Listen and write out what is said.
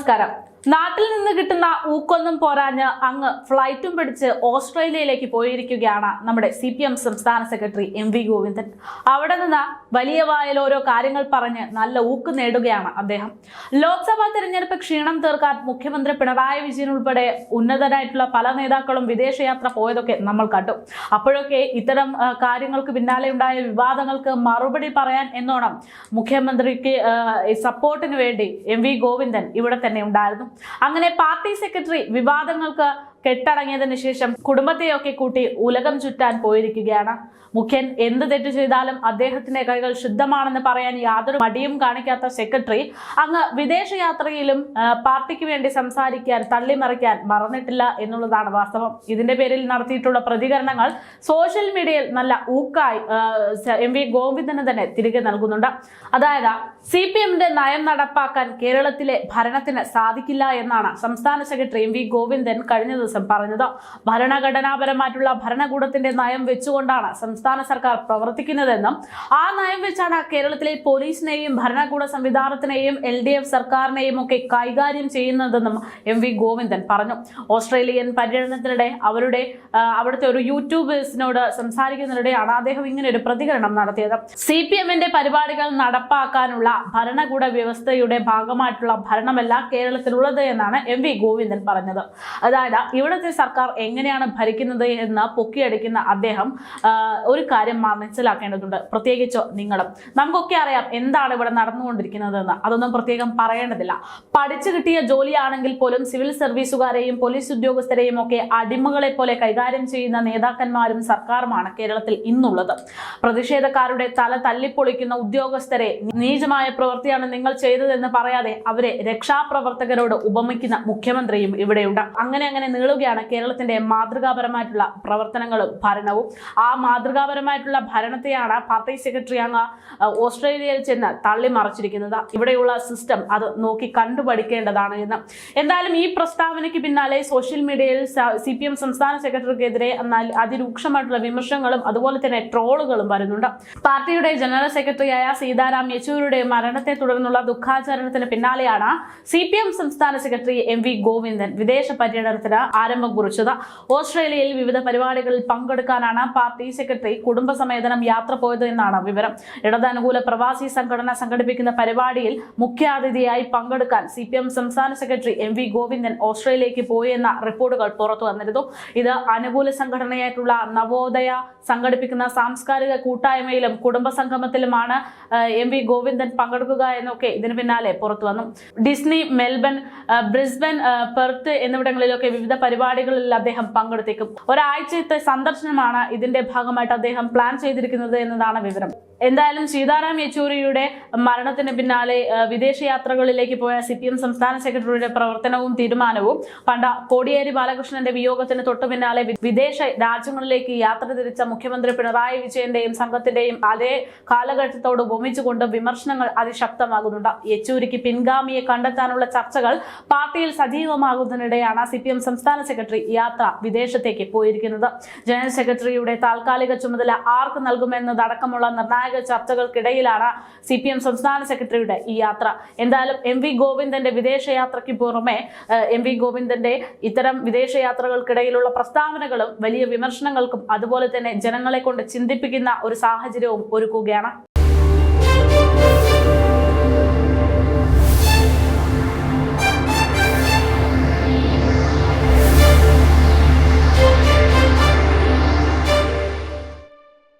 Namaskara. നാട്ടിൽ നിന്ന് കിട്ടുന്ന ഊക്കൊന്നും പോരാഞ്ഞ് അങ്ങ് ഫ്ലൈറ്റും പിടിച്ച് ഓസ്ട്രേലിയയിലേക്ക് പോയിരിക്കുകയാണ് നമ്മുടെ സി പി എം സംസ്ഥാന സെക്രട്ടറി എം വി ഗോവിന്ദൻ. അവിടെ നിന്ന് വലിയ വായിൽ ഓരോ കാര്യങ്ങൾ പറഞ്ഞ് നല്ല ഊക്ക് നേടുകയാണ് അദ്ദേഹം. ലോക്സഭാ തെരഞ്ഞെടുപ്പ് ക്ഷീണം തീർക്കാൻ മുഖ്യമന്ത്രി പിണറായി വിജയൻ ഉൾപ്പെടെ ഉന്നതരായിട്ടുള്ള പല നേതാക്കളും വിദേശയാത്ര പോയതൊക്കെ നമ്മൾ കണ്ടു. അപ്പോഴൊക്കെ ഇത്തരം കാര്യങ്ങൾക്ക് പിന്നാലെ ഉണ്ടായ വിവാദങ്ങൾക്ക് മറുപടി പറയാൻ എന്നോണം മുഖ്യമന്ത്രിക്ക് സപ്പോർട്ടിന് വേണ്ടി എം വി ഗോവിന്ദൻ ഇവിടെ തന്നെ ഉണ്ടായിരുന്നു. അങ്ങനെ പാർട്ടി സെക്രട്ടറി വിവാദങ്ങൾക്ക് കെട്ടടങ്ങിയതിനു ശേഷം കുടുംബത്തെയൊക്കെ കൂട്ടി ഉലകം ചുറ്റാൻ പോയിരിക്കുകയാണ്. മുഖ്യൻ എന്ത് തെറ്റ് ചെയ്താലും അദ്ദേഹത്തിന്റെ കൈകൾ ശുദ്ധമാണെന്ന് പറയാൻ യാതൊരു മടിയും കാണിക്കാത്ത സെക്രട്ടറി അങ്ങ് വിദേശയാത്രയിലും പാർട്ടിക്ക് വേണ്ടി സംസാരിക്കാൻ തള്ളിമറിക്കാൻ മറന്നിട്ടില്ല എന്നുള്ളതാണ് വാസ്തവം. ഇതിന്റെ പേരിൽ നടത്തിയിട്ടുള്ള പ്രതികരണങ്ങൾ സോഷ്യൽ മീഡിയയിൽ നല്ല ഊക്കായി എം വി ഗോവിന്ദന് തന്നെ തിരികെ നൽകുന്നുണ്ട്. അതായത് സി പി എമ്മിന്റെ നയം നടപ്പാക്കാൻ കേരളത്തിലെ ഭരണത്തിന് സാധിക്കില്ല എന്നാണ് സംസ്ഥാന സെക്രട്ടറി എം വി ഗോവിന്ദൻ കഴിഞ്ഞ ദിവസം പറഞ്ഞത്. ഭരണഘടനാപരമായിട്ടുള്ള ഭരണകൂടത്തിന്റെ നയം വെച്ചുകൊണ്ടാണ് സംസ്ഥാന സർക്കാർ പ്രവർത്തിക്കുന്നതെന്നും ആ നയം വെച്ചാണ് കേരളത്തിലെ പോലീസിനെയും ഭരണകൂട സംവിധാനത്തിനെയും എൽ ഡി എഫ് സർക്കാരിനെയും ഒക്കെ കൈകാര്യം ചെയ്യുന്നതെന്നും എം വി ഗോവിന്ദൻ പറഞ്ഞു. ഓസ്ട്രേലിയൻ പര്യടനത്തിനിടെ അവരുടെ അവിടുത്തെ ഒരു യൂട്യൂബേഴ്സിനോട് സംസാരിക്കുന്നതിനിടെയാണ് അദ്ദേഹം ഇങ്ങനെ ഒരു പ്രതികരണം നടത്തിയത്. സി പി എമ്മിന്റെ പരിപാടികൾ നടപ്പാക്കാനുള്ള ഭരണകൂട വ്യവസ്ഥയുടെ ഭാഗമായിട്ടുള്ള ഭരണമല്ല കേരളത്തിലുള്ളത് എന്നാണ് എം വി ഗോവിന്ദൻ പറഞ്ഞത്. അതായത് ഇവിടുത്തെ സർക്കാർ എങ്ങനെയാണ് ഭരിക്കുന്നത് എന്ന് പൊക്കിയടിക്കുന്ന അദ്ദേഹം ഒരു കാര്യം മനസ്സിലാക്കേണ്ടതുണ്ട്. പ്രത്യേകിച്ച് നിങ്ങളും. നമുക്കൊക്കെ അറിയാം എന്താണ് ഇവിടെ നടന്നുകൊണ്ടിരിക്കുന്നതെന്ന്. അതൊന്നും പ്രത്യേകം പറയേണ്ടതില്ല. പഠിച്ചു കിട്ടിയ ജോലിയാണെങ്കിൽ പോലും സിവിൽ സർവീസുകാരെയും പോലീസ് ഉദ്യോഗസ്ഥരെയും ഒക്കെ അടിമകളെ പോലെ കൈകാര്യം ചെയ്യുന്ന നേതാക്കന്മാരും സർക്കാരുമാണ് കേരളത്തിൽ ഇന്നുള്ളത്. പ്രതിഷേധക്കാരുടെ തല തല്ലിപ്പൊളിക്കുന്ന ഉദ്യോഗസ്ഥരെ നീചമായ പ്രവൃത്തിയാണ് നിങ്ങൾ ചെയ്തതെന്ന് പറയാതെ അവരെ രക്ഷാപ്രവർത്തകരോട് ഉപമിക്കുന്ന മുഖ്യമന്ത്രിയും ഇവിടെയുണ്ട്. അങ്ങനെ അങ്ങനെ നീളുകയാണ് കേരളത്തിന്റെ മാതൃകാപരമായിട്ടുള്ള പ്രവർത്തനങ്ങളും ഭരണവും. ആ മാതൃകാപരമായിട്ടുള്ള ഭരണത്തെയാണ് പാർട്ടി സെക്രട്ടറി അങ്ങ് ഓസ്ട്രേലിയയിൽ ചെന്ന് തള്ളിമറിച്ചിരിക്കുന്നത് ഇവിടെയുള്ള സിസ്റ്റം അത് നോക്കി കണ്ടുപഠിക്കേണ്ടതാണ് എന്ന്. എന്തായാലും ഈ പ്രസ്താവനയ്ക്ക് പിന്നാലെ സോഷ്യൽ മീഡിയയിൽ സി പി എം സംസ്ഥാന സെക്രട്ടറിക്കെതിരെ അതിരൂക്ഷമായിട്ടുള്ള വിമർശനങ്ങളും അതുപോലെ തന്നെ ട്രോളുകളും വരുന്നുണ്ട്. പാർട്ടിയുടെ ജനറൽ സെക്രട്ടറിയായ സീതാറാം യെച്ചൂരിയുടെ മരണത്തെ തുടർന്നുള്ള ദുഃഖാചരണത്തിന് പിന്നാലെയാണ് സി പി എം സംസ്ഥാന സെക്രട്ടറി എം വി ഗോവിന്ദൻ വിദേശ പര്യടനത്തിന് ആരംഭം കുറിച്ചത്. ഓസ്ട്രേലിയയിൽ വിവിധ പരിപാടികളിൽ പങ്കെടുക്കാനാണ് പാർട്ടി സെക്രട്ടറി കുടുംബസമേതനം യാത്ര പോയത് എന്നാണ് വിവരം. ഇടതനുകൂല പ്രവാസി സംഘടന സംഘടിപ്പിക്കുന്ന പരിപാടിയിൽ മുഖ്യാതിഥിയായി പങ്കെടുക്കാൻ സി സംസ്ഥാന സെക്രട്ടറി എം വി ഗോവിന്ദൻ ഓസ്ട്രേലിയയിലേക്ക് പോയെന്ന റിപ്പോർട്ടുകൾ പുറത്തു വന്നിരുന്നു. ഇത് അനുകൂല സംഘടനയായിട്ടുള്ള നവോദയ സംഘടിപ്പിക്കുന്ന സാംസ്കാരിക കൂട്ടായ്മയിലും കുടുംബ സംഗമത്തിലുമാണ് എം വി ഗോവിന്ദൻ പങ്കെടുക്കുക എന്നൊക്കെ ഇതിനു പിന്നാലെ പുറത്തു വന്നു. ഡിസ്നി മെൽബൺ ബ്രിസ്ബൻ പെർത്ത് എന്നിവിടങ്ങളിലൊക്കെ വിവിധ പരിപാടികളിൽ അദ്ദേഹം പങ്കെടുത്തേക്കും. ഒരാഴ്ചത്തെ സന്ദർശനമാണ് ഇതിന്റെ ഭാഗമായിട്ട് അദ്ദേഹം പ്ലാൻ ചെയ്തിരിക്കുന്നത് എന്നതാണ് വിവരം. എന്തായാലും സീതാറാം യെച്ചൂരിയുടെ മരണത്തിന് പിന്നാലെ വിദേശയാത്രകളിലേക്ക് പോയ സി പി എം സംസ്ഥാന സെക്രട്ടറിയുടെ പ്രവർത്തനവും തീരുമാനവും പണ്ട കോടിയേരി ബാലകൃഷ്ണന്റെ വിയോഗത്തിന് തൊട്ടു പിന്നാലെ വിദേശ രാജ്യങ്ങളിലേക്ക് യാത്ര തിരിച്ച മുഖ്യമന്ത്രി പിണറായി വിജയന്റെയും സംഘത്തിന്റെയും അതേ കാലഘട്ടത്തോട് ഉപമിച്ചുകൊണ്ട് വിമർശനങ്ങൾ അതിശക്തമാകുന്നുണ്ട്. യെച്ചൂരിക്ക് പിൻഗാമിയെ കണ്ടെത്താനുള്ള ചർച്ചകൾ പാർട്ടിയിൽ സജീവമാകുന്നതിനിടെയാണ് സി സംസ്ഥാന സെക്രട്ടറി യാത്ര വിദേശത്തേക്ക് പോയിരിക്കുന്നത്. ജനറൽ സെക്രട്ടറിയുടെ താൽക്കാലിക ചുമതല ആർക്ക് നൽകുമെന്നതടക്കമുള്ള നിർണായക ചർച്ചകൾക്കിടയിലാണ് സി പി എം സംസ്ഥാന സെക്രട്ടറിയുടെ ഈ യാത്ര. എന്തായാലും എം വി ഗോവിന്ദന്റെ വിദേശയാത്രയ്ക്ക് പുറമെ എം വി ഗോവിന്ദന്റെ ഇത്തരം വിദേശയാത്രകൾക്കിടയിലുള്ള പ്രസ്താവനകളും വലിയ വിമർശനങ്ങൾക്കും അതുപോലെ തന്നെ ജനങ്ങളെ കൊണ്ട് ചിന്തിപ്പിക്കുന്ന ഒരു സാഹചര്യവും ഒരുക്കുകയാണ്.